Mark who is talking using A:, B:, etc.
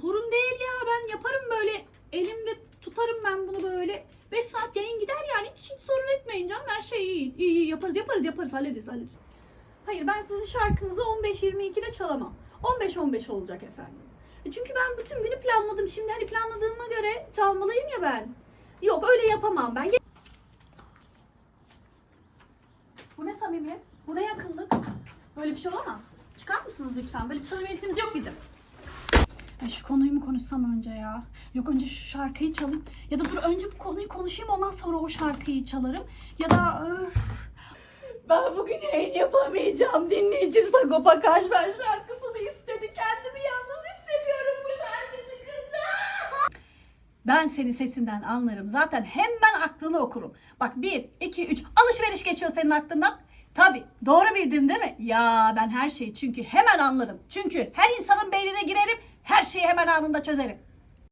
A: sorun değil ya ben yaparım böyle elimde tutarım ben bunu böyle 5 saat yayın gider yani hiç, hiç sorun etmeyin canım her şey iyi, iyi, iyi yaparız yaparız yaparız hallederiz hallederiz. Hayır ben sizin şarkınızı 15-22'de çalamam. 15-15 olacak efendim. E Çünkü ben bütün günü planladım. Şimdi hani planladığıma göre çalmalıyım ya ben. Yok öyle yapamam ben. Bu ne samimiyet? Bu ne yakınlık? Böyle bir şey olamaz. Çıkar mısınız lütfen? Böyle bir samimiyetimiz yok bizim. Ay şu konuyu mu konuşsam önce ya? Yok önce şu şarkıyı çalayım. Ya da dur önce bu konuyu konuşayım ondan sonra o şarkıyı çalarım. Ya da öf. Ben bugün yayın yapamayacağım. Dinleyici Sagopa Kajmer şarkısını istedi. Kendimi yalnız hissediyorum bu şarkı çıkınca. Ben senin sesinden anlarım. Zaten hemen aklını okurum. Bak bir, iki, üç. Alışveriş geçiyor senin aklından. Tabii. Doğru bildim değil mi? Ya ben her şeyi çünkü hemen anlarım. Çünkü her insanın beynine girerim. Her şeyi hemen anında çözerim.